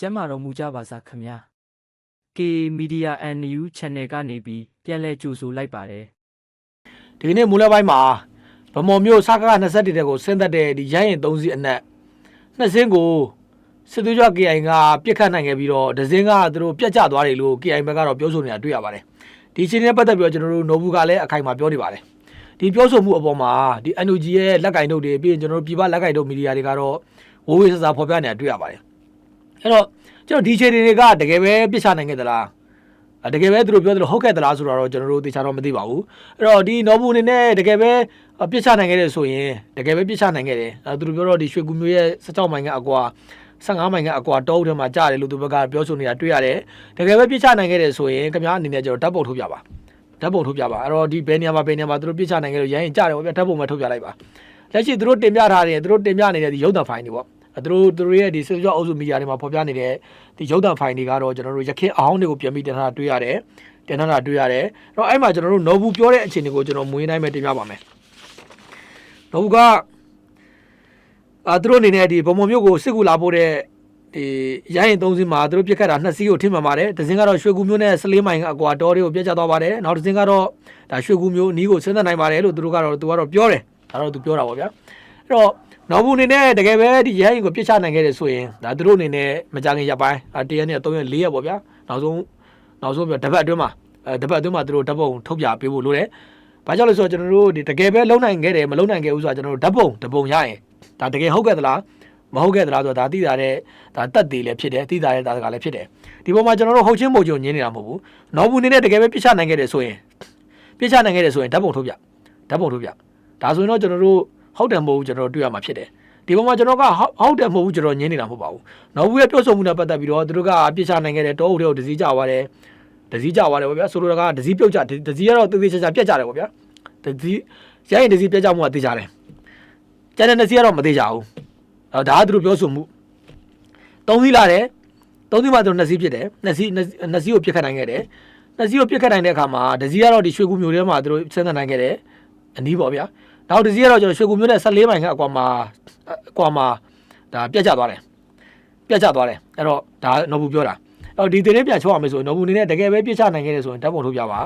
ကျမ်းမာတော်မူကြပါစားခင်ဗျာ K Media and New Channel ကနေပြီးပြန်လည်ကြိုဆိုလိုက်ပါတယ်ဒီကနေ့မူလပိုင်းမှာဗမော်မျိုးစကား21တဲ့ကိုဆင်းသက်တဲ့ဒီရိုင်းရင်3စီးအနက်နှစ်စင်းကိုစစ်သွေးကြွ KI ကပြစ်ခတ်နိုင်ခဲ့ပြီးတော့ဒဇင်းကသူတို့ပြတ်ကျသွားတယ်လို့ KI ဘက်ကတော့ပြောဆိုနေတာတွေ့ရပါတယ်ဒီအချိန်နဲ့ပတ်သက်ပြီးတော့ကျွန်တော်တို့ Nobu ကလည်းအခိုင်အမာပြောနေပါတယ်ဒီပြောဆိုမှုအပေါ်မှာဒီ NUG ရဲ့လက်ကင်တို့တွေပြီးရင်ကျွန်တော်တို့ပြည်ပလက်ကင်တို့မီဒီယာတွေကတော့ဝိုးဝေးဆဆဖော်ပြနေတာတွေ့ရပါတယ် အဲ့တော့ကျွန်တော်ဒီအချိန်တွေကတကယ်ပဲပြစ်ချနိုင်ခဲ့သလားအဲတကယ်ပဲသူတို့ပြောသလိုဟုတ်ခဲ့သလားဆိုတော့ကျွန်တော်တို့သေချာတော့မသိပါဘူးအဲ့တော့ဒီနော်ဘူးအနေနဲ့တကယ်ပဲပြစ်ချနိုင်ခဲ့တယ်ဆိုရင်တကယ်ပဲပြစ်ချနိုင်ခဲ့တယ်အဲသူတို့ပြောတော့ဒီရွှေကူမျိုးရဲ့16မိုင်ကအကွာ15မိုင်ကအကွာတောအုပ်ထဲမှာကြားတယ်လို့သူဘက်ကပြောဆိုနေတာတွေ့ရတယ်တကယ်ပဲပြစ်ချနိုင်ခဲ့တယ်ဆိုရင်ခင်ဗျားအနေနဲ့ကျွန်တော်ဓာတ်ပုံထုတ်ပြပါဓာတ်ပုံထုတ်ပြပါအဲ့တော့ဒီဘယ်နေရာမှာဘယ်နေရာမှာသူတို့ပြစ်ချနိုင်ခဲ့လို့ရရင်ကြားတယ်ပေါ့ဗျာဓာတ်ပုံမှာထုတ်ပြလိုက်ပါလက်ရှိသူတို့တင်ပြထားတယ်သူတို့တင်ပြနေတဲ့ဒီရုပ်သံဖိုင်တွေပေါ့အဲ သူတို့သူတို့ရဲ့ဒီစေကြောအုပ်စုမီဒီယာတွေမှာဖော်ပြနေတဲ့ဒီရုပ်သံဖိုင်တွေကတော့ကျွန်တော်တို့ရခင်အောင်တွေကိုပြန်ပြီးတင်ထားတာတွေ့ရတယ်တင်ထားတာတွေ့ရတယ်အဲ့တော့အဲ့မှာကျွန်တော်တို့နော်ဘူးပြောတဲ့အခြေအနေကိုကျွန်တော်မွေးနိုင်မဲ့တင်ပြပါမယ်နော်ဘူးကအာသူတို့အနေနဲ့ဒီဗမုံမျိုးကိုစစ်ကူလာဖို့တဲ့ဒီရိုင်းရင်သုံးစင်းမှာသူတို့ပြစ်ခတ်တာနှစ်စီးကိုထိမှန်ပါတယ်တစ်စင်းကတော့ရွှေကူမျိုးနဲ့စလေးမိုင်ကအကွာတော်တွေကိုပြစ်ချသွားပါတယ်နောက်တစ်စင်းကတော့ဒါရွှေကူမျိုးနီးကိုဆင်းသက်နိုင်ပါတယ်လို့သူတို့ကတော့သူကတော့ပြောတယ်ဒါတော့သူပြောတာပေါ့ဗျာအဲ့တော့ နော်ဘူးအနေနဲ့တကယ်ပဲဒီရိုင်းရင်ကိုပြစ်ချနိုင်ခဲ့တယ်ဆိုရင်ဒါသူတို့အနေနဲ့မကြခင်ရပ်ပိုင်းအာတရက်နဲ့3ရက်4ရက်ပေါ့ဗျာနောက်ဆုံးနောက်ဆုံးပြတပတ်အတွင်းမှာအဲတပတ်အတွင်းမှာသူတို့ဓာတ်ပုံထုတ်ပြပေးဖို့လိုတယ်။ဘာကြောင့်လဲဆိုတော့ကျွန်တော်တို့ဒီတကယ်ပဲလုံနိုင်ခဲ့တယ်မလုံနိုင်ခဲ့ဘူးဆိုတော့ကျွန်တော်တို့ဓာတ်ပုံဓာတ်ပုံရရင်ဒါတကယ်ဟုတ်ခဲ့သလားမဟုတ်ခဲ့သလားဆိုတော့ဒါသိတာတဲ့ဒါတက်သေးလည်းဖြစ်တယ်သိတာတဲ့ဒါကလည်းဖြစ်တယ်။ဒီပုံမှာကျွန်တော်တို့ဟုတ်ချင်းပုံချုံညင်းနေတာမဟုတ်ဘူး။နောက်ဘူးနေနဲ့တကယ်ပဲပြစ်ချနိုင်ခဲ့တယ်ဆိုရင်ပြစ်ချနိုင်ခဲ့တယ်ဆိုရင်ဓာတ်ပုံထုတ်ပြဓာတ်ပုံထုတ်ပြဒါဆိုရင်တော့ကျွန်တော်တို့ ဟုတ်တယ်မဟုတ်ဘူးကျွန်တော်တို့တွေ့ရမှာဖြစ်တယ်။ဒီပုံမှာကျွန်တော်ကဟုတ်တယ်မဟုတ်ဘူးကျွန်တော်ညင်းနေတာမဟုတ်ပါဘူး။နောက်ဘူးရဲ့ပြောဆိုမှုနဲ့ပတ်သက်ပြီးတော့သူတို့ကပြစ်ချနိုင်ခဲ့တယ်တောအုပ်တွေကိုဒစီကြသွားတယ်။ဒစီကြသွားတယ်ပေါ့ဗျာဆိုလိုတာကဒစီပြုတ်ကြဒစီကတော့တေးသေးချာချာပြတ်ကြတယ်ပေါ့ဗျာဒစီရရင်ဒစီပြတ်ကြမှုကတေးကြတယ်ကျန်တဲ့ဒစီကတော့မသေးကြဘူးအဲဒါကသူတို့ပြောဆိုမှုသုံးစီလာတယ်သုံးစီမှသူတို့နှစ်စီဖြစ်တယ်နှစ်စီနှစ်စီကိုပြစ်ခတ်နိုင်ခဲ့တယ်နှစ်စီကိုပြစ်ခတ်နိုင်တဲ့အခါမှာဒစီကတော့ဒီရွှေကူမျိုးထဲမှာသူတို့ဆင်းသက်နိုင်ခဲ့တယ်အနီးပေါ့ဗျာ နောက်ဒစီကတော့ကျွန်တော်ရွှေကူမျိုးနဲ့14မိုင်ကအကွာမှာအကွာမှာဒါပြတ်ကြသွားတယ်ပြတ်ကြသွားတယ်အဲ့တော့ဒါနော်ဘူးပြောတာအော်ဒီသတင်းပြန်ချုပ်အောင်မယ်ဆိုရင်နော်ဘူးအနေနဲ့တကယ်ပဲပြစ်ချနိုင်ခဲ့တယ်ဆိုရင်ဓာတ်ပုံထုတ်ပြပါ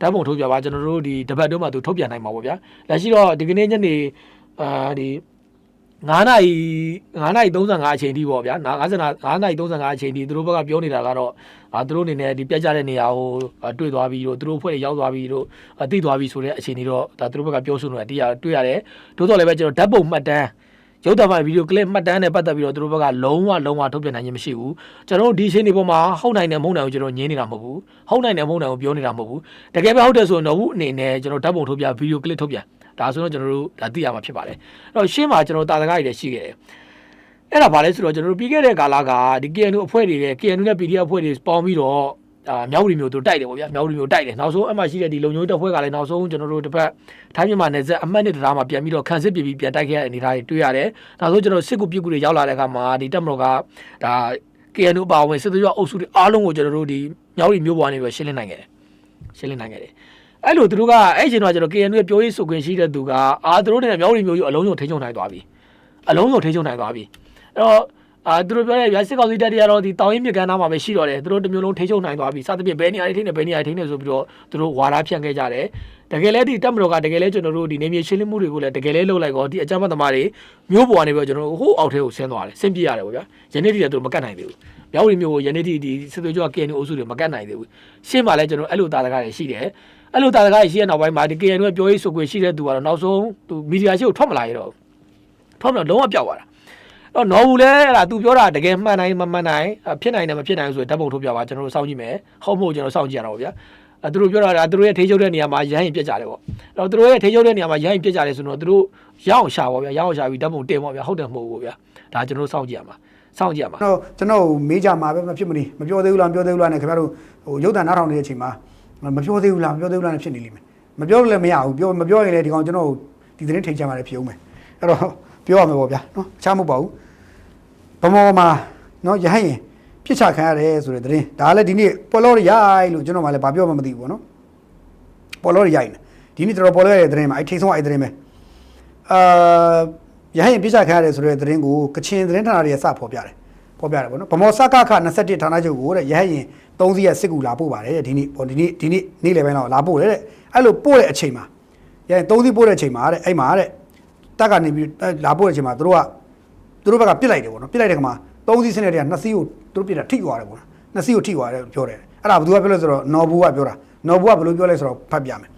ဓာတ်ပုံထုတ်ပြပါကျွန်တော်တို့ဒီတပတ်တုန်းမှသူထုတ်ပြန်နိုင်မှာပေါ့ဗျာလက်ရှိတော့ဒီကနေ့ညနေအာဒီ 9နာရီ9နာရီ35အချိန်ထိပေါ့ဗျာ50နာ9နာရီ35အချိန်ထိသူတို့ဘက်ကပြောနေတာကတော့အာသူတို့အနေနဲ့ဒီပြတ်ကြတဲ့နေရာကိုတွေ့သွားပြီးတော့သူတို့ဖွဲ့ရောက်သွားပြီးတော့သိသွားပြီးဆိုတဲ့အခြေအနေတော့ဒါသူတို့ဘက်ကပြောဆိုနေတာတရားတွေ့ရတယ်သို့တော်လည်းပဲကျွန်တော်ဓာတ်ပုံမှတ်တမ်းရုပ်သံဖိုင်ဗီဒီယိုကလစ်မှတ်တမ်းနဲ့ပတ်သက်ပြီးတော့သူတို့ဘက်ကလုံးဝလုံးဝထုတ်ပြန်နိုင်ခြင်းမရှိဘူးကျွန်တော်တို့ဒီအချိန်ဒီပေါ်မှာဟုတ်နိုင်တယ်မဟုတ်နိုင်ဘူးကျွန်တော်ညင်းနေတာမဟုတ်ဘူးဟုတ်နိုင်တယ်မဟုတ်နိုင်ဘူးပြောနေတာမဟုတ်ဘူးတကယ်ပဲဟုတ်တယ်ဆိုရင်တော့ဘူးအနေနဲ့ကျွန်တော်ဓာတ်ပုံထုတ်ပြဗီဒီယိုကလစ်ထုတ်ပြန် ဒါဆိုတော့ကျွန်တော်တို့ဒါသိရမှာဖြစ်ပါတယ်အဲ့တော့ရှင်းမှာကျွန်တော်တာတကားတွေလည်းရှိခဲ့တယ်အဲ့ဒါဘာလဲဆိုတော့ကျွန်တော်တို့ပြီးခဲ့တဲ့ကာလကဒီ KNU အဖွဲ့တွေနဲ့ KNU နဲ့ PDF အဖွဲ့တွေပေါင်းပြီးတော့အာမြောက်ရီမျိုးတို့တိုက်တယ်ပေါ့ဗျာမြောက်ရီမျိုးတိုက်တယ်နောက်ဆုံးအမှရှိတဲ့ဒီလုံညိုးတပ်ဖွဲ့ကလည်းနောက်ဆုံးကျွန်တော်တို့တစ်ပတ်ထိုင်းမြန်မာနယ်စပ်အမှတ်နှစ်တရားမှာပြန်ပြီးတော့ခန်းစစ်ပြည်ပြီးပြန်တိုက်ခဲ့တဲ့အနေအထားတွေတွေ့ရတယ်နောက်ဆုံးကျွန်တော်စစ်ကူပြစ်ကူတွေရောက်လာတဲ့အခါမှာဒီတပ်မတော်ကဒါ KNU ပါဝင်စစ်သွေးကြွအုပ်စုတွေအားလုံးကိုကျွန်တော်တို့ဒီမြောက်ရီမျိုးပေါ်နေပြီးရှင်းလင်းနိုင်ခဲ့တယ်ရှင်းလင်းနိုင်ခဲ့တယ် အဲ့လိုသူတို့ကအဲ့ချိန်တော့ကျွန်တော် KNU ရဲ့ပြောရေးဆိုခွင့်ရှိတဲ့သူကအာသူတို့နဲ့မြောက်ရီမျိုးကြီးအလုံးစုံထိန်းချုပ်နိုင်သွားပြီအလုံးစုံထိန်းချုပ်နိုင်သွားပြီအဲ့တော့အာသူတို့ပြောတဲ့ဗျာစစ်ကောင်စီတပ်တွေကတော့ဒီတောင်ရင်မြစ်ကမ်းနားမှာပဲရှိတော့တယ်သူတို့တစ်မျိုးလုံးထိန်းချုပ်နိုင်သွားပြီစသဖြင့်ဘယ်နေရာတွေထိန်းနေဘယ်နေရာတွေထိန်းနေဆိုပြီးတော့သူတို့ဝါဒဖြန့်ခဲ့ကြတယ်တကယ်လဲဒီတပ်မတော်ကတကယ်လဲကျွန်တော်တို့ဒီနေမြေရှင်းလင်းမှုတွေကိုလည်းတကယ်လဲလုပ်လိုက်တော့ဒီအကြမ်းဖက်သမားတွေမျိုးပေါ်ကနေပြီးတော့ကျွန်တော်တို့ဟိုးအောက်ထဲကိုဆင်းသွားတယ်ဆင်းပြေးရတယ်ပေါ့ဗျာယနေ့ထိလည်းသူတို့မကတ်နိုင်သေးဘူးမြောက်ရီမျိုးကိုယနေ့ထိဒီစစ်သွေးကြွက KNU အုပ်စုတွေမကတ်နိုင်သေးဘူးရှင်းမှလည်းကျွန်တော်အဲ့လိုတာတကားတွေရှိတယ်အဲ့လိုတာတကားတွေရှိတဲ့နောက်ပိုင်းမှာဒီ KNU ရဲ့ပြောရေးဆိုခွင့်ရှိတဲ့သူကတော့နောက်ဆုံးသူမီဒီယာရှိကိုထွက်မလာရတော့ထွက်မလာလုံးဝပြောက်သွားတာတော့နော်ဘူးလဲအဲ့ဒါ तू ပြောတာတကယ်မှန်နိုင်မမှန်နိုင်ဖြစ်နိုင်တယ်မဖြစ်နိုင်ဘူးဆိုရင်ဓာတ်ပုံထုတ်ပြပါကျွန်တော်တို့စောင့်ကြည့်မယ်ဟုတ်မဟုတ်ကျွန်တော်စောင့်ကြည့်ရတော့ဗျာအဲသူတို့ပြောတာဒါသူတို့ရဲ့ထိချုပ်တဲ့နေရာမှာရဟရင်ပြက်ကြတယ်ပေါ့အဲ့တော့သူတို့ရဲ့ထိချုပ်တဲ့နေရာမှာရဟရင်ပြက်ကြတယ်ဆိုတော့သူတို့ရအောင်ရှာပါဗျာရအောင်ရှာပြီးဓာတ်ပုံတင်ပါဗျာဟုတ်တယ်မဟုတ်ဘူးဗျာဒါကျွန်တော်တို့စောင့်ကြည့်ရမှာစောင့်ကြည့်ရမှာကျွန်တော်ကျွန်တော်မေးကြမှာပဲမဖြစ်မနေမပြောသေးဘူးလားမပြောသေးဘူးလားနဲ့ခင်ဗျားတို့ဟိုရုပ်သံနားထောင်နေတဲ့အချိန်မှာ မပြောသေးဘူးလားမပြောသေးဘူးလားနဲ့ဖြစ်နေလိမ့်မယ်မပြောလို့လည်းမရဘူးပြောမပြောရင်လည်းဒီကောင်ကျွန်တော်ဒီသတင်းထိန်ချမှာလည်းဖြစ်အောင်မယ်အဲ့တော့ပြောရမယ်ပေါ့ဗျာနော်အခြားမဟုတ်ပါဘူးဗမောမှာနော်ရဟရင်ပြစ်ချခံရတယ်ဆိုတဲ့သတင်းဒါလည်းဒီနေ့ပေါ်လို့ရိုက်လို့ကျွန်တော်မှလည်းဗာပြောမှမသိဘူးပေါ့နော်ပေါ်လို့ရိုက်နေဒီနေ့တော်တော်ပေါ်လို့ရတဲ့သတင်းမှာအဲ့ထိတ်ဆုံးအဲ့သတင်းပဲအာရဟရင်ပြစ်ချခံရတယ်ဆိုတဲ့သတင်းကိုကချင်သတင်းဌာနတွေကစဖော်ပြတယ် ပေါ်ပြတယ်ပေါ့နော်ဗမောစကခ21ဌာနချုပ်ကိုတဲ့ရဟရင်3စီးရစစ်ကူလာပို့ပါတယ်တဲ့ဒီနေ့ဟောဒီနေ့ဒီနေ့နေ့လယ်ပိုင်းတော့လာပို့တယ်တဲ့အဲ့လိုပို့တဲ့အချိန်မှာရဟရင်3စီးပို့တဲ့အချိန်မှာတဲ့အဲ့မှာတဲ့တက်ကနေပြီးလာပို့တဲ့အချိန်မှာသူတို့ကသူတို့ဘက်ကပြစ်လိုက်တယ်ပေါ့နော်ပြစ်လိုက်တဲ့ခါမှာ3စီးစနစ်တည်းက2စီးကိုသူတို့ပြစ်တာထိသွားတယ်ပေါ့နော်2စီးကိုထိသွားတယ်ပြောတယ်အဲ့ဒါဘယ်သူကပြောလဲဆိုတော့နော်ဘူးကပြောတာနော်ဘူးကဘယ်လိုပြောလဲဆိုတော့ဖတ်ပြမယ်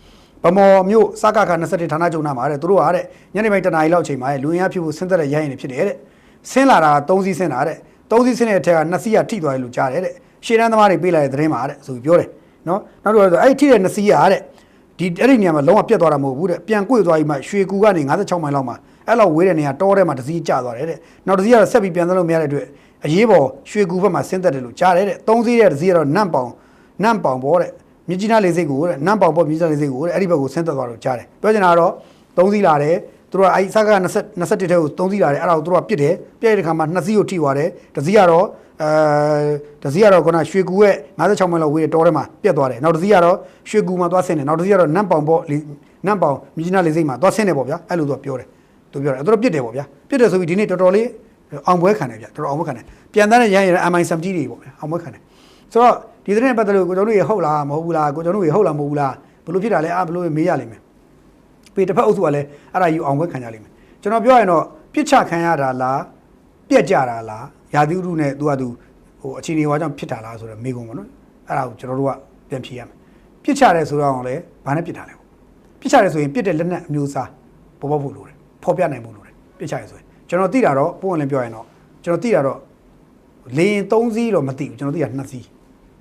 ဗမော်မြို့စကခ21ဌာနချုပ်နာမှာတဲ့သူတို့ကတဲ့ညနေပိုင်းတနားရီလောက်အချိန်မှာလူရင်းအားဖြစ်ဖို့ဆင်းသက်တဲ့ရိုင်းရင်ဖြစ်တယ်တဲ့ဆင်းလာတာ3စီးဆင်းတာတဲ့ 3စီးဆင်းတဲ့အထက်က2စီးကထိသွားတယ်လို့ကြားတယ်တဲ့ရှေ့တန်းသမားတွေပေးလိုက်တဲ့သတင်းမှာတဲ့ဆိုပြီးပြောတယ်နော်နောက်တော့ဆိုအဲ့ထိတဲ့2စီးကတဲ့ဒီအဲ့ဒီနေရာမှာလုံးဝပြတ်သွားတာမဟုတ်ဘူးတဲ့ပြန်ကွေ့သွားပြီးမှရွှေကူကနေ56မိုင်လောက်မှာအဲ့လောက်ဝေးတဲ့နေရာတောထဲမှာတစ်စီးကျသွားတယ်တဲ့နောက်တစ်စီးကတော့ဆက်ပြီးပြန်သလို့မရတဲ့အတွက်အရေးပေါ်ရွှေကူဘက်မှာဆင်းသက်တယ်လို့ကြားတယ်တဲ့3စီးတဲ့တစ်စီးကတော့နန့်ပေါင်နန့်ပေါင်ပေါ်တဲ့မြစ်ကြီးနားလေစိတ်ကိုတဲ့နမ်ပေါင်ပေါ့မြစ်ကြီးနားလေစိတ်ကိုတဲ့အဲ့ဒီဘက်ကိုဆင်းသက်သွားတော့ကြားတယ်ပြောချင်တာကတော့၃စီးလာတယ် သူတို့ကအဲ့စကား20 21ထဲကို၃စီးလာတယ်အဲ့ဒါကိုသူတို့ကပြစ်တယ်ပြစ်တဲ့ခါမှာ2စီးကိုထိသွားတယ်တစ်စီးကတော့အဲတစ်စီးကတော့ခုနရွှေကူရဲ့56မိုင်လောက်ဝေးတဲ့တောထဲမှာပြတ်သွားတယ်နောက်တစ်စီးကတော့ရွှေကူမှာသွားဆင်းတယ်နောက်တစ်စီးကတော့နမ်ပေါင်ပေါ့နမ်ပေါင်မြစ်ကြီးနားလေစိတ်မှာသွားဆင်းတယ်ပေါ့ဗျာအဲ့လိုသူကပြောတယ်သူပြောတယ်သူတို့ပြစ်တယ်ပေါ့ဗျာပြစ်တယ်ဆိုပြီးဒီနေ့တော်တော်လေးအောင်ပွဲခံတယ်ဗျာတော်တော်အောင်ပွဲခံတယ်ပြန်တန်းတဲ့ရန်ရ MI70 တွေပေါ့ဗျာအောင်ပွဲခံတယ်ဆိုတော့ဒီသတင်းနဲ့ပတ်သက်လို့ကိုကျွန်တော်တို့ရေဟုတ်လားမဟုတ်ဘူးလားကိုကျွန်တော်တို့ရေဟုတ်လားမဟုတ်ဘူးလားဘယ်လိုဖြစ်တာလဲအာဘယ်လိုမေးရလိမ့်မယ် ပေတစ်ဖက်အုပ်စုကလည်းအဲ့ဒါယူအောင်ခွဲခံကြလိမ့်မယ်ကျွန်တော်ပြောရရင်တော့ပြစ်ချခံရတာလားပြက်ကြတာလားယာတိဥရုနဲ့သူကသူဟိုအခြေအနေဟောကြောင့်ဖြစ်တာလားဆိုတော့မေးကုန်ပါနော်အဲ့ဒါကိုကျွန်တော်တို့ကပြန်ဖြေရမယ်ပြစ်ချတယ်ဆိုတော့လည်းဘာနဲ့ပြစ်တာလဲပေါ့ပြစ်ချတယ်ဆိုရင်ပြစ်တဲ့လက်နက်အမျိုးအစားပေါ်ပေါက်ဖို့လိုတယ်ဖော်ပြနိုင်ဖို့လိုတယ်ပြစ်ချရဆိုရင်ကျွန်တော်သိတာတော့ပုံဝင်လည်းပြောရင်တော့ကျွန်တော်သိတာတော့လေရင်3စီးတော့မသိဘူးကျွန်တော်သိတာ2စီး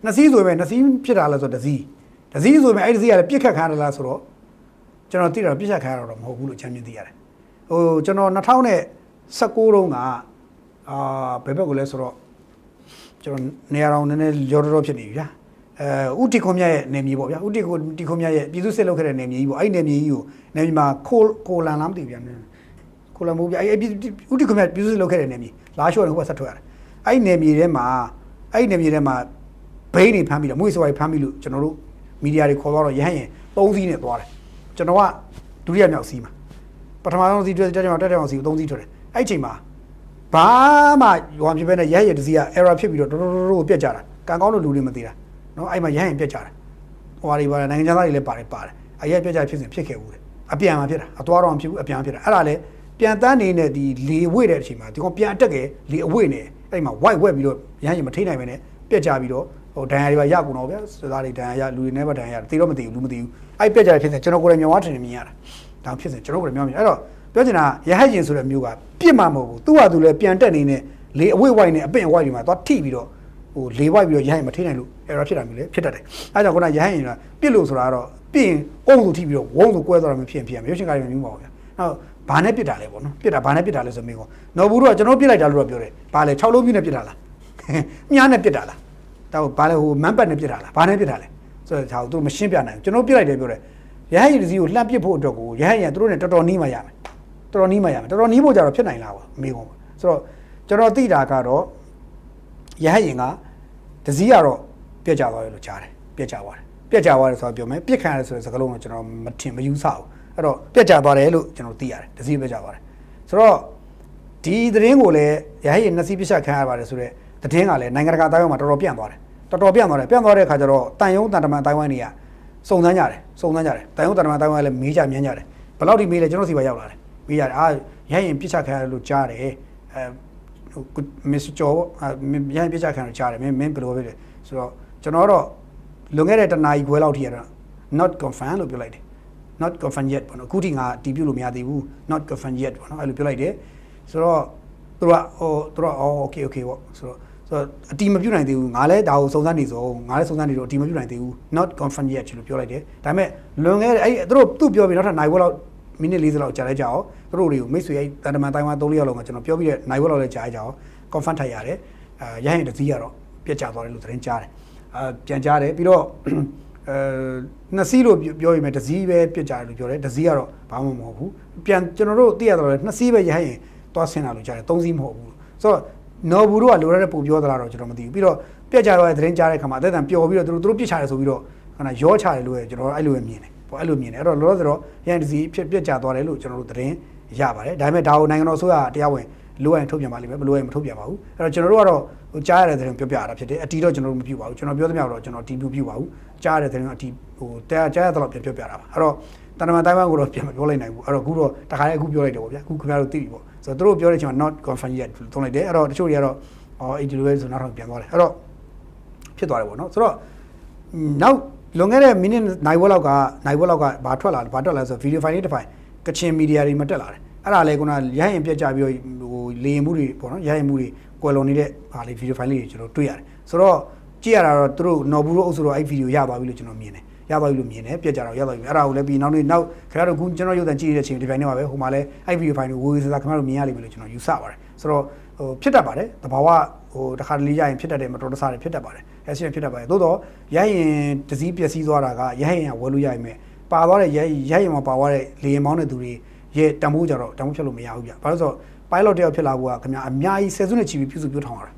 2စီးဆိုပေမဲ့2စီးဖြစ်တာလဲဆိုတော့တစ်စီးတစ်စီးဆိုပေမဲ့အဲ့ဒီစီးကလည်းပြစ်ခတ်ခံရလားဆိုတော့ ကျွန်တော်သိတာပြစ်ခတ်ခံရတော့မဟုတ်ဘူးလို့ချမ်းမြင်သိရတယ်ဟိုကျွန်တော်2019တုန်းကအာဘယ်ဘက်ကိုလဲဆိုတော့ကျွန်တော်နေရာတော်နည်းနည်းရောတော်တော်ဖြစ်နေပြီဗျာအဲဥတီခွန်မြတ်ရဲ့နေမြေပေါ့ဗျာဥတီခွန်တီခွန်မြတ်ရဲ့ပြည်သူစစ်လုပ်ခဲ့တဲ့နေမြေကြီးပေါ့အဲ့ဒီနေမြေကြီးကိုနေမြေမှာခိုကိုလန်လားမသိဘူးဗျာကိုလန်မိုးဗျာအဲ့ဥတီခွန်မြတ်ပြည်သူစစ်လုပ်ခဲ့တဲ့နေမြေလာလျှော့တယ်ဟိုကဆက်ထွက်ရတယ်အဲ့ဒီနယ်မြေထဲမှာအဲ့ဒီနယ်မြေထဲမှာဘိန်းတွေဖမ်းပြီးတော့မွေးစွာတွေဖမ်းပြီးလို့ကျွန်တော်တို့မီဒီယာတွေခေါ်သွားတော့ရဟန်းရင်၃စီးနဲ့သွားတယ် ကျွန်တော်ကဒုတိယမြောက်စီးမှာပထမဆုံးစီးတွေ့တက်တယ်တက်တယ်အောင်စီးကို၃စီးထွက်တယ်အဲ့ဒီချိန်မှာဘာမှရွာဖြစ်ပဲနဲ့ရဟန်းရင်တစ်စီးက error ဖြစ်ပြီးတော့တော်တော်တော်တော်ပြက်ကြတာကံကောင်းလို့လူတွေမသိတာနော်အဲ့မှာရဟန်းရင်ပြက်ကြတာဟိုဟာတွေပါတယ်နိုင်ငံခြားသားတွေလည်းပါတယ်ပါတယ်အရက်ပြက်ကြဖြစ်စဉ်ဖြစ်ခဲ့ဘူးတယ်အပြန်မှာဖြစ်တာအသွားတော့မဖြစ်ဘူးအပြန်ဖြစ်တာအဲ့ဒါလေပြန်တန်းနေတဲ့ဒီလေဝိတဲ့အချိန်မှာဒီကောင်ပြန်အတက်ခဲ့လေအဝိနေအဲ့မှာ white ဝက်ပြီးတော့ရဟန်းရင်မထိနိုင်ပဲနဲ့ပြက်ကြပြီးတော့ ဟိုဒဏ်ရာတွေပါရကုန်တော့ဗျာစသားတွေဒဏ်ရာရလူတွေနဲ့ပါဒဏ်ရာရသိတော့မသိဘူးလူမသိဘူးအဲ့ပြက်ကြတဲ့ဖြစ်စဉ်ကျွန်တော်ကိုယ်တိုင်မြောင်ဝါထင်နေမြင်ရတာဒါဖြစ်စဉ်ကျွန်တော်ကိုယ်တိုင်မြောင်မြင်အဲ့တော့ပြောချင်တာရဟန်းရင်ဆိုတဲ့မျိုးကပြစ်မှာမဟုတ်ဘူးသူ့ဟာသူလည်းပြန်တက်နေတဲ့လေအဝိဝိုက်နဲ့အပင့်အဝိုက်တွေမှာသွားထိပြီးတော့ဟိုလေဝိုက်ပြီးတော့ရဟန်းရင်မထိနိုင်လို့ error ဖြစ်တာမျိုးလေဖြစ်တတ်တယ်အဲကြောင့်ခုနရဟန်းရင်ကပြစ်လို့ဆိုတာကတော့ပြင်းအုံးသူထိပြီးတော့ဝုန်းသူကွဲသွားတာမျိုးဖြစ်ရင်ဖြစ်ရမယ်ရုပ်ရှင်ကားတွေမျိုးမဟုတ်ဘူးဗျာနောက်ဘာနဲ့ပြစ်တာလဲပေါ့နော်ပြစ်တာဘာနဲ့ပြစ်တာလဲဆိုမေးကောနော်ဘူးတို့ကကျွန်တော်ပြစ်လိုက်တာလို့တော့ပြောတယ်ဘာလဲ6လုံးပြည့်နဲ့ပြစ်တာလားမြားနဲ့ပြစ်တာလား တော့ဘာလဲဟိုမန်ပတ်နဲ့ပြစ်တာလားဘာနဲ့ပြစ်တာလဲဆိုတော့ဒါကိုသူမရှင်းပြနိုင်ဘူးကျွန်တော်ပြစ်လိုက်တယ်ပြောတယ်ရဟန်းရင်တစ်စီးကိုလှမ်းပြစ်ဖို့အတွက်ကိုရဟန်းရင်သူတို့နဲ့တော်တော်နီးမှရမယ်တော်တော်နီးမှရမယ်တော်တော်နီးဖို့ကြတော့ဖြစ်နိုင်လားကွာမေးကောဆိုတော့ကျွန်တော်သိတာကတော့ရဟန်းရင်ကတစည်းကတော့ပြက်ကြသွားတယ်လို့ကြားတယ်ပြက်ကြသွားတယ်ပြက်ကြသွားတယ်ဆိုတော့ပြောမယ်ပြက်ခံရတယ်ဆိုတဲ့စကားလုံးကိုကျွန်တော်မထင်မယူဆဘူးအဲ့တော့ပြက်ကြသွားတယ်လို့ကျွန်တော်သိရတယ်တစည်းပြက်ကြသွားတယ်ဆိုတော့ဒီသတင်းကိုလည်းရဟန်းရင်နှစ်စီးပြစ်ချက်ခံရပါတယ်ဆိုတော့ သတင်းကလည်းနိုင်ငံတကာတိုင်းမှာတော်တော်ပြန့်သွားတယ်တော်တော်ပြန့်သွားတယ်ပြန့်သွားတဲ့အခါကျတော့တန်ယုံတန်တမန်တိုင်းဝိုင်းတွေကစုံစမ်းကြတယ်စုံစမ်းကြတယ်တန်ယုံတန်တမန်တိုင်းဝိုင်းလည်းမေးကြမြန်းကြတယ်ဘယ်လောက်ထိမေးလဲကျွန်တော်စီပါရောက်လာတယ်မေးရတယ်အာရဟန်းရင်ပြစ်ချက်ခံရတယ်လို့ကြားတယ်အဲဟိုမစ္စကျော်ပေါ့အာမင်းရဟန်းပြစ်ချခံလို့ကြားတယ်မင်းမင်းဘယ်လိုပဲလဲဆိုတော့ကျွန်တော်တော့လွန်ခဲ့တဲ့တနာရီခွဲလောက်ထိရတော့ not confirm လို့ပြောလိုက်တယ် not confirm yet ပေါ့နော်အခုထိငါတီးပြုတ်လို့မရသေးဘူး not confirm yet ပေါ့နော်အဲ့လိုပြောလိုက်တယ်ဆိုတော့သူတို့ကဟိုသူတို့ကအော် okay okay ပေါ့ဆိုတော့ ဆိုတော့အတီးမပြုတ်နိုင်သေးဘူးငါလည်းဒါကိုစုံစမ်းနေစုံငါလည်းစုံစမ်းနေတော့အတီးမပြုတ်နိုင်သေးဘူး not confirm yet လို့ပြောလိုက်တယ်ဒါပေမဲ့လွန်ခဲ့တဲ့အဲ့သူတို့သူ့ပြောပြီးနောက်ထပ်နိုင်ဘက်လောက်မိနစ်40လောက်ကြာလိုက်ကြအောင်သူတို့တွေကိုမိတ်ဆွေအဲ့တန်တမန်တိုင်းဝါ3ရက်လောက်မှာကျွန်တော်ပြောပြီးတဲ့နိုင်ဘက်လောက်လည်းကြာလိုက်ကြအောင် confirm ထိုက်ရတယ်အဲရဟရင်တစ်စီးကတော့ပြက်ကျသွားတယ်လို့သတင်းကြားတယ်အဲပြန်ကြားတယ်ပြီးတော့အဲနှစ်စီးလို့ပြောရင်တစ်စီးပဲပြက်ကျတယ်လို့ပြောတယ်တစ်စီးကတော့ဘာမှမဟုတ်ဘူးပြန်ကျွန်တော်တို့သိရတော့နှစ်စီးပဲရဟရင်သွားဆင်းတာလို့ကြားတယ်သုံးစီးမဟုတ်ဘူးဆိုတော့ နော်ဘူးတို့ကလိုရတဲ့ပုံပြောသလားတော့ကျွန်တော်မသိဘူးပြီးတော့ပြက်ကျသွားတဲ့သတင်းကြားတဲ့ခါမှာအသက်တန်ပျော်ပြီးတော့သူတို့သူတို့ပြစ်ချတယ်ဆိုပြီးတော့ခဏရောချတယ်လို့ကျွန်တော်အဲ့လိုပဲမြင်တယ်ပေါ့အဲ့လိုမြင်တယ်အဲ့တော့လောလောဆယ်တော့ရဟရင်တစ်စီးပြက်ပြက်ကျသွားတယ်လို့ကျွန်တော်တို့သတင်းရပါတယ်ဒါပေမဲ့ဒါကိုနိုင်ငံတော်အစိုးရတရားဝင်လိုအပ်ရင်ထုတ်ပြန်ပါလိမ့်မယ်မလိုအပ်ရင်မထုတ်ပြန်ပါဘူးအဲ့တော့ကျွန်တော်တို့ကတော့ဟိုကြားရတဲ့သတင်းပြောပြရတာဖြစ်တယ်အတီတော့ကျွန်တော်တို့မပြုပါဘူးကျွန်တော်ပြောသမျှတော့ကျွန်တော်တီးပြုပြုပါဘူးကြားရတဲ့သတင်းကအတီဟိုတရားကြားရတဲ့လောက်ပြန်ပြောပြတာပါအဲ့တော့ တနမတိုင်းမှာကိုတော့ပြန်မပြောလိုက်နိုင်ဘူးအဲ့တော့အခုတော့တခါလေးအခုပြောလိုက်တယ်ပေါ့ဗျာအခုခင်ဗျားတို့သိပြီပေါ့ဆိုတော့သူတို့ပြောတဲ့အချိန်မှာ not confirmed yet သုံးလိုက်တယ်အဲ့တော့တချို့တွေကတော့အော်အဲ့ဒီလိုပဲဆိုနောက်တော့ပြန်သွားတယ်အဲ့တော့ဖြစ်သွားတယ်ပေါ့နော်ဆိုတော့နောက်လွန်ခဲ့တဲ့မိနစ်နိုင်ဝက်လောက်ကနိုင်ဝက်လောက်ကဘာထွက်လာလဲဘာထွက်လာလဲဆိုဗီဒီယိုဖိုင်လေးတစ်ဖိုင်ကချင်မီဒီယာတွေမှာတက်လာတယ်အဲ့ဒါလေခုနရဟရင်ပြက်ကြပြီးတော့ဟိုလေရင်မှုတွေပေါ့နော်ရဟရင်မှုတွေကွယ်လွန်နေတဲ့ဟာလေးဗီဒီယိုဖိုင်လေးတွေကျွန်တော်တွေ့ရတယ်ဆိုတော့ကြည့်ရတာတော့သူတို့နော်ဘူးတို့အုပ်စုတော့အဲ့ဗီဒီယိုရသွားပြီလို့ကျွန်တော်မြင်တယ် ရသွားပြီလို့မြင်တယ်ပြက်ကြတော့ရသွားပြီအဲ့ဒါကိုလည်းပြီးနောက်နေ့နောက်ခင်ဗျားတို့ခုကျွန်တော်ရုပ်သံကြည့်ရတဲ့အချိန်ဒီပိုင်းထဲမှာပဲဟိုမှာလည်းအဲ့ဗီဒီယိုဖိုင်တွေဝေဝေးစားခင်ဗျားတို့မြင်ရလိမ့်မယ်လို့ကျွန်တော်ယူဆပါတယ်ဆိုတော့ဟိုဖြစ်တတ်ပါတယ်တဘာဝဟိုတခါတလေရရင်ဖြစ်တတ်တယ်မတော်တဆတွေဖြစ်တတ်ပါတယ်အဲရှင်ဖြစ်တတ်ပါတယ်သို့တော့ရရင်တစည်းပျက်စီးသွားတာကရရင်ကဝယ်လို့ရရင်မဲ့ပါသွားတဲ့ရရရင်မှာပါသွားတဲ့လေရင်မောင်းတဲ့သူတွေရဲ့တံမိုးကြတော့တံမိုးဖြတ်လို့မရဘူးဗျဘာလို့ဆိုတော့ pilot တယောက်ဖြစ်လာဖို့ကခင်ဗျာအများကြီးဆယ်စုနှစ်ချီပြီးပြုစုပြောထောင်ရတာ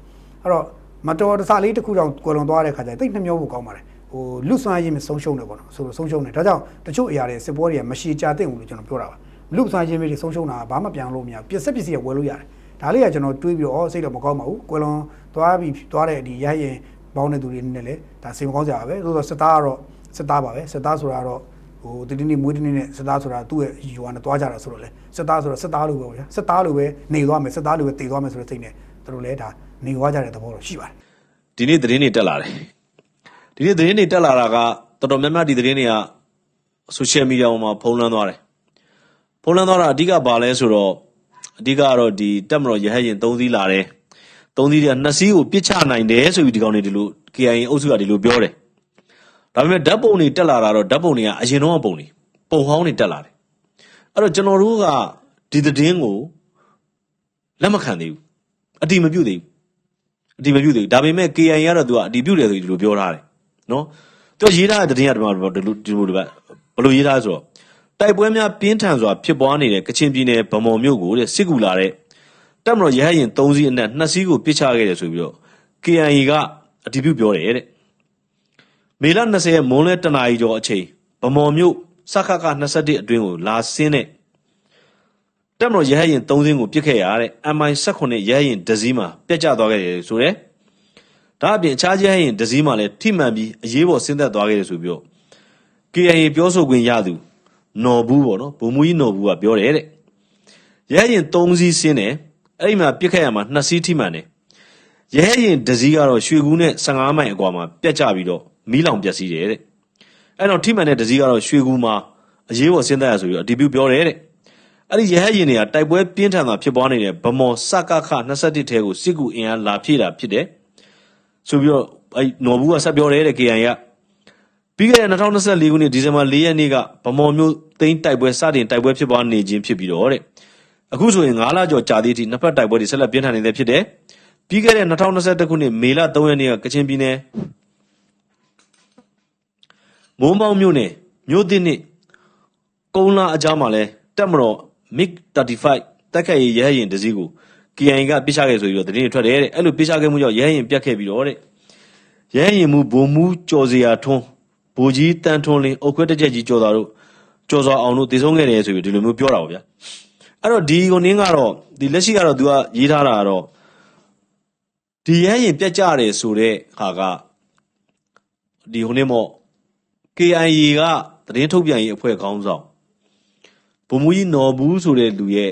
အဲ့တော့မတော်တဆလေးတစ်ခုတောင်ကွယ်လွန်သွားတဲ့ခါကျရင်တိတ်နှမျောဖို့ကောင်းပါတယ် ဟိုလူဆွမ်းရည်မဆုံးရှုံးတယ်ပေါ့နော်ဆိုတော့ဆုံးရှုံးတယ်ဒါကြောင့်တချို့အရာတွေစစ်ပွဲတွေကမရှည်ကြာတဲ့ဘူးလို့ကျွန်တော်ပြောတာပါလူဆွမ်းရည်တွေဆုံးရှုံးတာဘာမှပြန်လို့မရဘူးပြစ်ဆက်ပစ္စည်းကဝယ်လို့ရတယ်ဒါလေးကကျွန်တော်တွေးပြီးတော့စိတ်တော့မကောင်းပါဘူးကွယ်လွန်သွားပြီးသွားတဲ့ဒီရရင်ပေါင်းတဲ့သူတွေနဲ့လည်းဒါစိတ်မကောင်းကြပါပဲသို့တော့စစ်သားကတော့စစ်သားပါပဲစစ်သားဆိုတာတော့ဟိုတတိနေမွေးတနေ့နဲ့စစ်သားဆိုတာသူ့ရဲ့ယူဝါနဲ့တွားကြတာဆိုတော့လေစစ်သားဆိုတော့စစ်သားလိုပဲဗျာစစ်သားလိုပဲနေသွားမယ်စစ်သားလိုပဲတည်သွားမယ်ဆိုတဲ့စိတ်နဲ့သူတို့လည်းဒါနေသွားကြတဲ့သဘောတော့ရှိပါတယ်ဒီနေ့သတင်းတွေတက်လာတယ် ဒီနေ့သတင်းတွေတက်လာတာကတော်တော်များများဒီသတင်းတွေကဆိုရှယ်မီဒီယာပေါ်မှာဖုံးလွှမ်းသွားတယ်ဖုံးလွှမ်းသွားတာအဓိကဘာလဲဆိုတော့အဓိကကတော့ဒီတက်မတော်ရဟတ်ရင်၃စီးလာတယ်၃စီးတွေကနှစ်စီးကိုပြစ်ချနိုင်တယ်ဆိုပြီးဒီကောင်တွေဒီလို KIA အုပ်စုကဒီလိုပြောတယ်ဒါပေမဲ့ဓာတ်ပုံတွေတက်လာတာတော့ဓာတ်ပုံတွေကအရင်တော့ပုံတွေပုံဟောင်းတွေတက်လာတယ်အဲ့တော့ကျွန်တော်တို့ကဒီသတင်းကိုလက်မခံသေးဘူးအတိမပြုတ်သေးဘူးအတီးမပြုတ်သေးဘူးဒါပေမဲ့ KIA ကတော့သူကအတီးပြုတ်တယ်ဆိုပြီးဒီလိုပြောထားတယ် နော်သူကရေးထားတဲ့သတင်းကဒီမှာဒီလိုဒီလိုဒီလိုဘယ်လိုရေးထားလဲဆိုတော့တိုက်ပွဲများပြင်းထန်စွာဖြစ်ပွားနေတဲ့ကချင်ပြည်နယ်ဗမော်မြို့ကိုတဲ့စစ်ကူလာတဲ့တပ်မတော်ရဟတ်ရင်3စီးအနက်2စီးကိုပစ်ချခဲ့တယ်ဆိုပြီးတော့ KIA ကအတီးပြုတ်ပြောတယ်တဲ့မေလ20ရက်မွန်းလဲတနာရီကျော်အချိန်ဗမော်မြို့စခခ21အတွင်းကိုလာဆင်းတဲ့တက်မတော်ရဟတ်ရင်3စင်းကိုပြစ်ခဲ့ရတဲ့ MI18 ရဟတ်ရင်ဒဇီးမှာပြက်ကျသွားခဲ့တယ်ဆိုတော့ ဒါအပြင်အခြားရဟတ်ရင်ဒဇီးမှာလည်းထိမှန်ပြီးအရေးပေါ်ဆင်းသက်သွားခဲ့တယ်ဆိုပြီးတော့ KIA ပြောဆိုခွင့်ရသူနော်ဘူးပေါ့နော်ဗိုလ်မှူးကြီးနော်ဘူးကပြောတယ်တဲ့ရဟတ်ရင်3စီးဆင်းတယ်အဲ့ဒီမှာပြစ်ခဲ့ရမှာ2စီးထိမှန်တယ်ရဟတ်ရင်ဒဇီးကတော့ရွှေကူးနဲ့15မိုင်အကွာမှာပြက်ကျပြီးတော့မီးလောင်ပျက်စီးတယ်တဲ့အဲ့တော့ထိမှန်တဲ့ဒဇီးကတော့ရွှေကူးမှာအရေးပေါ်ဆင်းသက်ရဆိုပြီးတော့အတီးပြုပြောတယ်တဲ့အဲ့ဒီရဟတ်ရင်တွေကတိုက်ပွဲပြင်းထန်တာဖြစ်ပွားနေတဲ့ဗမော်စကခ21ထဲကိုစစ်ကူအင်အားလာဖြည့်တာဖြစ်တယ် ဆိုပြီးတော့အဲ့နော်ဘူးကဆက်ပြောတယ်တဲ့ KN ကပြီးခဲ့တဲ့2024ခုနှစ်ဒီဇင်ဘာ4ရက်နေ့ကဗမော်မြို့သိန်းတိုက်ပွဲစတင်တိုက်ပွဲဖြစ်ပွားနေခြင်းဖြစ်ပြီးတော့တဲ့အခုဆိုရင်9လကျော်ကြာသည့်အထိနှစ်ဖက်တိုက်ပွဲတွေဆက်လက်ပြင်းထန်နေတဲ့ဖြစ်တယ်ပြီးခဲ့တဲ့2021ခုနှစ်မေလ3ရက်နေ့ကကချင်ပြည်နယ်မိုးမောင်းမြို့နယ်မြို့သစ်နှင့်ကုန်းလာအကြောင်းမှာလဲတက်မတော် MiG 35တက်ခတ်ရေးရဟရင်တစည်းကို KIA ကပြစ်ချခဲ့ဆိုပြီးတော့သတင်းတွေထွက်တယ်တဲ့အဲ့လိုပြစ်ချခဲ့မှုကြောင့်ရဟရင်ပြတ်ခဲ့ပြီးတော့တဲ့ရဟရင်မူဘုံမူကြော်စရာထွန်းဘိုလ်ကြီးတန်ထွန်းလင်းအုတ်ခွဲတစ်ချက်ကြီးကြော်တာတို့ကြော်စွာအောင်တို့တည်ဆုံးခဲ့တယ်ဆိုပြီးဒီလိုမျိုးပြောတာပါဗျာအဲ့တော့ဒီကိုနင်းကတော့ဒီလက်ရှိကတော့ तू ကရေးထားတာကတော့ဒီရဟရင်ပြတ်ကြတယ်ဆိုတဲ့ဟာကဒီဟိုနေမော့ KIA ကသတင်းထုတ်ပြန်ရေးအဖွဲ့ခေါင်းဆောင်ဗိုလ်မှူးကြီးနော်ဘူးဆိုတဲ့လူရဲ့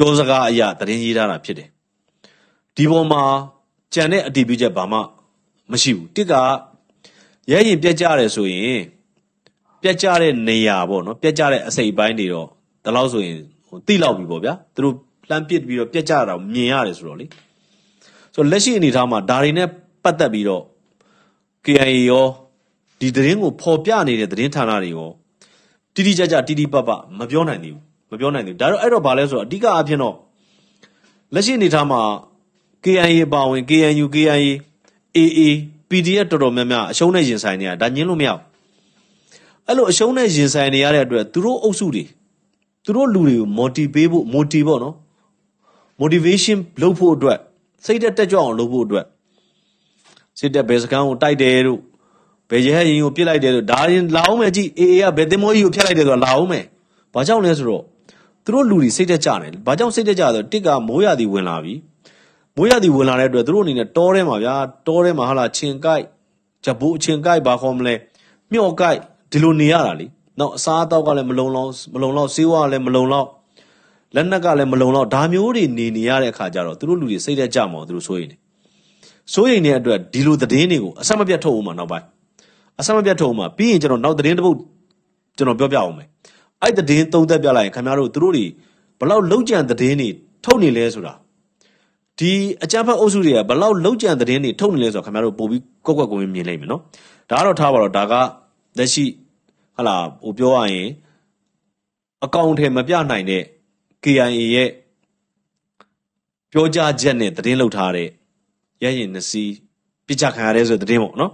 ပြောစကားအရာသတင်းရေးထားတာဖြစ်တယ်။ဒီပေါ်မှာကြံတဲ့အတည်ပြုချက်ဘာမှမရှိဘူး။တစ်ကရဲရင်ပြက်ကြတယ်ဆိုရင်ပြက်ကြတဲ့နေရာပေါ့နော်ပြက်ကြတဲ့အစိပ်ပိုင်းတွေတော့ဒီလောက်ဆိုရင်ဟိုတိလောက်ပြီပေါ့ဗျာ။သူတို့လှမ်းပစ်ပြီးတော့ပြက်ကြတာကိုမြင်ရတယ်ဆိုတော့လေ။ဆိုတော့လက်ရှိအနေအထားမှာဒါတွေနဲ့ပတ်သက်ပြီးတော့ KIA ရောဒီသတင်းကိုဖော်ပြနေတဲ့သတင်းဌာနတွေရောတိတိကျကျတိတိပပမပြောနိုင်သေးဘူး မပြောနိုင်သေးဘူးဒါတော့အဲ့တော့ဗာလဲဆိုတော့အဓိကအဖြစ်တော့လက်ရှိအနေထားမှာ KIA ပါဝင် KNU KIA AA PDF တော်တော်များများအရှုံးနဲ့ရင်ဆိုင်နေရဒါညင်းလို့မရဘူးအဲ့လိုအရှုံးနဲ့ရင်ဆိုင်နေရတဲ့အတွက်သူတို့အုပ်စုတွေသူတို့လူတွေကို motivate ဖို့ motivate ပေါ့နော် motivation လုပ်ဖို့အတွက်စိတ်သက်တက်ကြွအောင်လုပ်ဖို့အတွက်စစ်တပ်ဘယ်စကန်ကိုတိုက်တယ်တို့ဘယ်ရဲရင်ကိုပြစ်လိုက်တယ်တို့ဒါရင်လာအောင်မယ်ကြည့်အေးအေးကဘယ်တင်မောကြီးကိုဖျက်လိုက်တယ်ဆိုတာလာအောင်မယ်ဘာကြောင့်လဲဆိုတော့ သူသူတို့လူတွေစိတ်တက်ကြတယ်ဘာကြောင့်စိတ်တက်ကြလဲဆိုတော့တစ်ကမိုးရသည်ဝင်လာပြီမိုးရသည်ဝင်လာတဲ့အတွက်သူတို့အနေနဲ့တောထဲမှာဗျာတောထဲမှာဟာလာခြင်ကိုက်ဂျပူအခြင်ကိုက်ဘာခေါ်မလဲမြော့ကိုက်ဒီလိုနေရတာလीနော်အစားအသောက်ကလည်းမလုံလောက်မလုံလောက်စေးဝါကလည်းမလုံလောက်လက်နက်ကလည်းမလုံလောက်ဒါမျိုးတွေနေနေရတဲ့အခါကျတော့သူတို့လူတွေစိတ်တက်ကြမှာသူတို့စိုးရိမ်တယ်စိုးရိမ်တဲ့အတွက်ဒီလိုသတင်းတွေကိုအဆက်မပြတ်ထုတ်အောင်မှာနောက်ပိုင်းအဆက်မပြတ်ထုတ်အောင်မှာပြီးရင်ကျွန်တော်နောက်သတင်းတစ်ပုဒ်ကျွန်တော်ပြောပြအောင်မယ် အဲ့သတင်းသုံးသက်ပြလိုက်ရင်ခင်ဗျားတို့သူတို့တွေဘလောက်လုံးကြံသတင်းတွေထုတ်နေလဲဆိုတာဒီအကြမ်းဖက်အုပ်စုတွေကဘလောက်လုံးကြံသတင်းတွေထုတ်နေလဲဆိုတာခင်ဗျားတို့ပို့ပြီးကွက်ကွက်ကိုမြင်လိုက်မယ်နော်ဒါကတော့ထားပါတော့ဒါကလက်ရှိဟလာဟိုပြောရရင်အကောင့်ထဲမပြနိုင်တဲ့ KIA ရဲ့ပြောကြားချက်နဲ့သတင်းလှုပ်ထားတဲ့ရရင်နစီပြစ်ချခံရတဲ့ဆိုတဲ့သတင်းပေါ့နော်